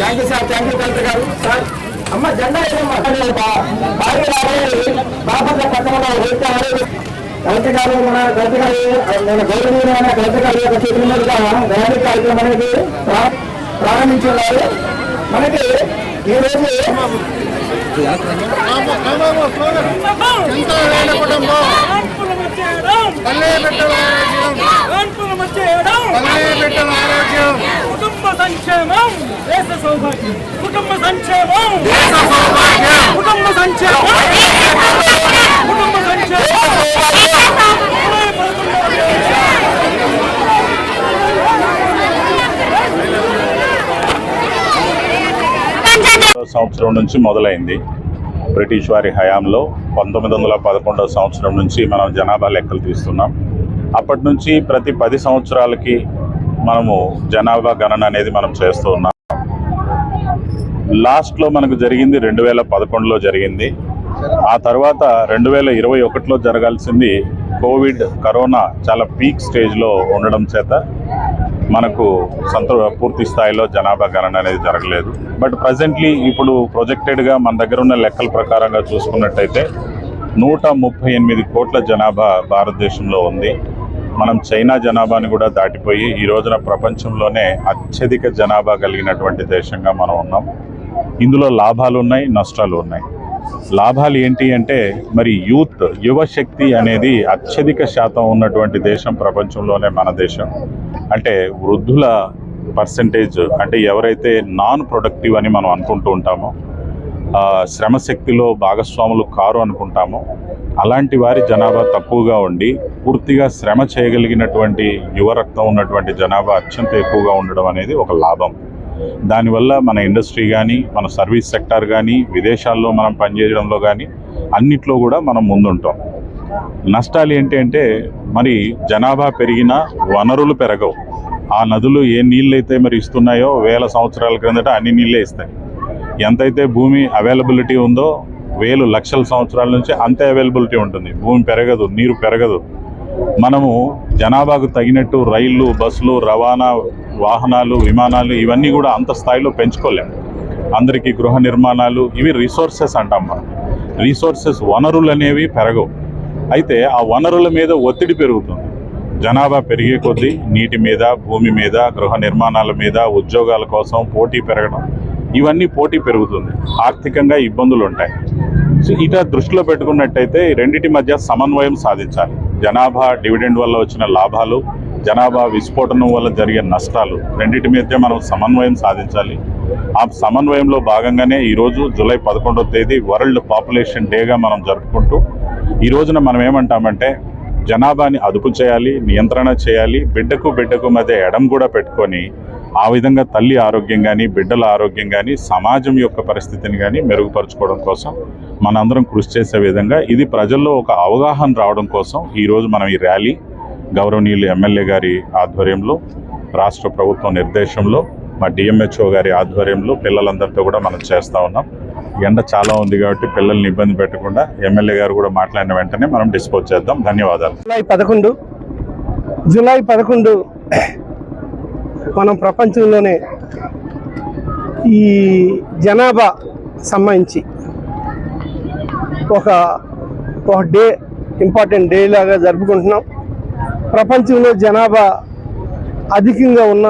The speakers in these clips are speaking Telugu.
Thank you sir thank you collector గారు. సార్ అమ్మ జెండా ఏదమ్మా భార్య బాపట్ల పట్టణంలో వేస్తారు కలెక్టర్ గారు మన కలెక్టర్ గారు నేను గౌరవనీయమైన కలెక్టర్ గారి యొక్క చేతుల మీదుగా ర్యాలీ కార్యక్రమం అనేది ప్రా- ప్రారంభించున్నారు. మనకి ఈరోజు కుటుంబం సౌభాగ్యం. కుటుంబ సంక్షేమం. దేశ సౌభాగ్యం కుటుంబ సంక్షేమం. కుటుంబ సంక్షేమం. సంవత్సరం నుంచి మొదలైంది. బ్రిటిష్ వారి హయాంలో పంతొమ్మిది వందల పదకొండవ సంవత్సరం నుంచి మనం జనాభా లెక్కలు తీస్తున్నాం. అప్పటి నుంచి ప్రతి పది సంవత్సరాలకి మనము జనాభా గణన అనేది మనం చేస్తూ ఉన్నాం. లాస్ట్లో మనకు జరిగింది రెండు వేల పదకొండులో జరిగింది. ఆ తర్వాత రెండు వేల ఇరవై ఒకటిలో జరగాల్సింది కోవిడ్ కరోనా చాలా పీక్ స్టేజ్లో ఉండడం చేత మనకు సంతో పూర్తి స్థాయిలో జనాభా గణన అనేది జరగలేదు. బట్ ప్రజెంట్లీ ఇప్పుడు ప్రొజెక్టెడ్గా మన దగ్గర ఉన్న లెక్కల ప్రకారంగా చూసుకున్నట్టయితే నూట ముప్పై ఎనిమిది కోట్ల జనాభా భారతదేశంలో ఉంది. మనం చైనా జనాభాని కూడా దాటిపోయి ఈ రోజున ప్రపంచంలోనే అత్యధిక జనాభా కలిగినటువంటి దేశంగా మనం ఉన్నాం. ఇందులో లాభాలు ఉన్నాయి నష్టాలు ఉన్నాయి. లాభాలు ఏంటి అంటే మరి యూత్ యువశక్తి అనేది అత్యధిక శాతం ఉన్నటువంటి దేశం ప్రపంచంలోనే మన దేశం. అంటే వృద్ధుల పర్సంటేజ్ అంటే ఎవరైతే నాన్ ప్రొడక్టివ్ అని మనం అనుకుంటూ ఉంటామో శ్రమశక్తిలో భాగస్వాములు కారు అనుకుంటామో అలాంటి వారి జనాభా తక్కువగా ఉండి పూర్తిగా శ్రమ చేయగలిగినటువంటి యువ రక్తం ఉన్నటువంటి జనాభా అత్యంత ఎక్కువగా ఉండడం అనేది ఒక లాభం. దానివల్ల మన ఇండస్ట్రీ కానీ మన సర్వీస్ సెక్టార్ కానీ విదేశాల్లో మనం పనిచేయడంలో కానీ అన్నిట్లో కూడా మనం ముందుంటాం. నష్టాలు ఏంటి అంటే మరి జనాభా పెరిగినా వనరులు పెరగవు. ఆ నదులు ఏ నీళ్ళైతే మరి ఇస్తున్నాయో వేల సంవత్సరాల క్రిందట అన్ని నీళ్ళే ఇస్తాయి. ఎంతైతే భూమి అవైలబిలిటీ ఉందో వేలు లక్షల సంవత్సరాల నుంచి అంతే అవైలబిలిటీ ఉంటుంది. భూమి పెరగదు నీరు పెరగదు. మనము జనాభాకు తగినట్టు రైళ్ళు బస్సులు రవాణా వాహనాలు విమానాలు ఇవన్నీ కూడా అంత స్థాయిలో పెంచుకోలేము అందరికీ గృహ నిర్మాణాలు ఇవి రిసోర్సెస్ అంటాం మనం. రీసోర్సెస్ వనరులు అనేవి పెరగవు. అయితే ఆ వనరుల మీద ఒత్తిడి పెరుగుతుంది. జనాభా పెరిగే కొద్దీ నీటి మీద భూమి మీద గృహ నిర్మాణాల మీద ఉద్యోగాల కోసం పోటీ పెరగడం ఇవన్నీ పోటీ పెరుగుతుంది. ఆర్థికంగా ఇబ్బందులు ఉంటాయి. సో ఇట దృష్టిలో పెట్టుకున్నట్టయితే రెండింటి మధ్య సమన్వయం సాధించాలి. జనాభా డివిడెండ్ వల్ల వచ్చిన లాభాలు జనాభా విస్ఫోటనం వల్ల జరిగే నష్టాలు రెండింటి మధ్య మనం సమన్వయం సాధించాలి. ఆ సమన్వయంలో భాగంగానే ఈరోజు జూలై పదకొండవ తేదీ వరల్డ్ పాపులేషన్ డేగా మనం జరుపుకుంటూ ఈ రోజున మనం ఏమంటామంటే జనాభాని అదుపు చేయాలి నియంత్రణ చేయాలి బిడ్డకు బిడ్డకు మధ్య ఎడం కూడా పెట్టుకొని ఆ విధంగా తల్లి ఆరోగ్యం కానీ బిడ్డల ఆరోగ్యం కానీ సమాజం యొక్క పరిస్థితిని కానీ మెరుగుపరచుకోవడం కోసం మనందరం కృషి చేసే విధంగా ఇది ప్రజల్లో ఒక అవగాహన రావడం కోసం ఈరోజు మనం ఈ ర్యాలీ గౌరవనీయులు ఎమ్మెల్యే గారి ఆధ్వర్యంలో రాష్ట్ర ప్రభుత్వం నిర్దేశంలో మా డిఎంహెచ్ఓ గారి ఆధ్వర్యంలో పిల్లలందరితో కూడా మనం చేస్తూ ఉన్నాం. ఎండ చాలా ఉంది కాబట్టి పిల్లల్ని ఇబ్బంది పెట్టకుండా ఎమ్మెల్యే గారు కూడా మాట్లాడిన వెంటనే మనం డిస్పోజ్ చేద్దాం. ధన్యవాదాలు. జూలై పదకొండు జూలై పదకొండు మనం ప్రపంచంలోనే ఈ జనాభా సంబంధించి ఒక ఒక డే ఇంపార్టెంట్ డే లాగా జరుపుకుంటున్నాం. ప్రపంచంలో జనాభా అధికంగా ఉన్న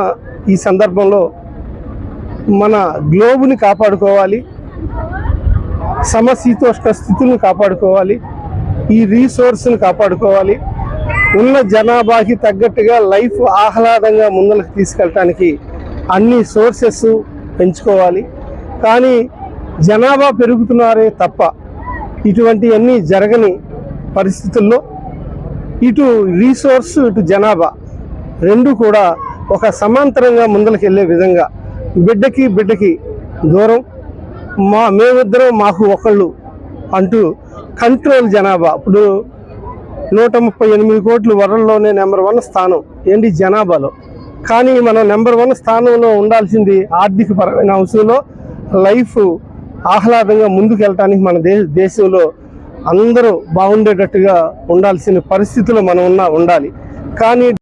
ఈ సందర్భంలో మన గ్లోబుని కాపాడుకోవాలి సమశీతోష్ణ స్థితిని కాపాడుకోవాలి ఈ రీసోర్స్ని కాపాడుకోవాలి ఉన్న జనాభాకి తగ్గట్టుగా లైఫ్ ఆహ్లాదంగా ముందరకు తీసుకెళ్ళటానికి అన్ని సోర్సెస్ పెంచుకోవాలి. కానీ జనాభా పెరుగుతున్నారే తప్ప ఇటువంటివన్నీ జరగని పరిస్థితుల్లో ఇటు రీసోర్స్ ఇటు జనాభా రెండు కూడా ఒక సమాంతరంగా ముందరికి వెళ్ళే విధంగా బిడ్డకి బిడ్డకి దూరం. మా మేమిద్దరం మాకు ఒకళ్ళు అంటూ కంట్రోల్ జనాభా. ఇప్పుడు నూట ముప్పై ఎనిమిది కోట్లు వరల్డ్లోనే నెంబర్ వన్ స్థానం ఏంటి జనాభాలో. కానీ మనం నెంబర్ వన్ స్థానంలో ఉండాల్సింది ఆర్థిక పరమైన అంశంలో లైఫ్ ఆహ్లాదంగా ముందుకు వెళ్ళటానికి మన దేశ దేశంలో అందరూ బాగుండేటట్టుగా ఉండాల్సిన పరిస్థితిలో మనం ఉన్న ఉండాలి. కానీ